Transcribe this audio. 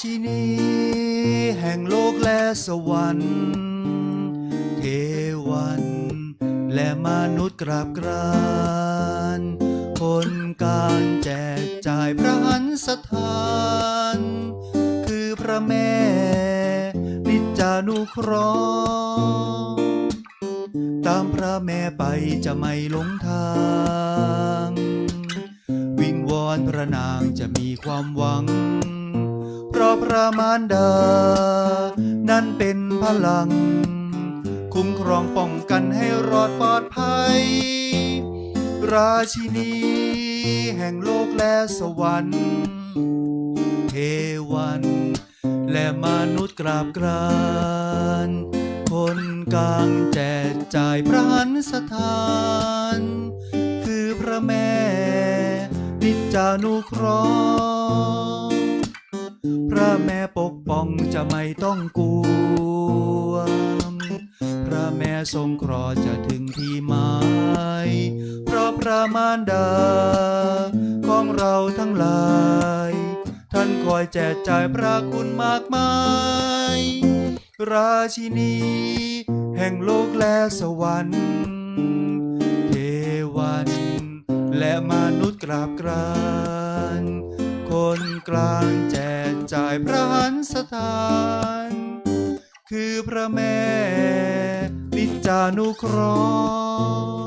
ชินีแห่งโลกและสวรรค์ เทวันและมนุษย์กราบกรานคนการแจกจ่ายพระหันสถาน คือพระแม่ นิจจานุเคราะห์ตามพระแม่ไปจะไม่หลงทาง วิงวอนพระนางจะมีความหวัง เพราะพระมารดา นั้นเป็นพลัง คุ้มครองป้องกันให้รอดปลอดภัย ราชินี แห่งโลกและสวรรค์เทวัน และมนุษย์กราบกรานคนกลางแจกจ่ายพระหันสถาน คือพระแม่นิจจานุเคราะห์ ระแม่ปกป้องจะไม่ต้องกลัว พระแม่ทรงคราะห์จะถึงที่หมาย เพราะพระมารดา ของเราทั้งหลาย ท่านคอยแจกจ่ายพระคุณมากมาย ราชินี แห่งโลกและสวรรค์ เทวันและมนุษย์กราบกราน คนกลางแจายพระหันสถาน คือพระแม่นิจานุเคราะห์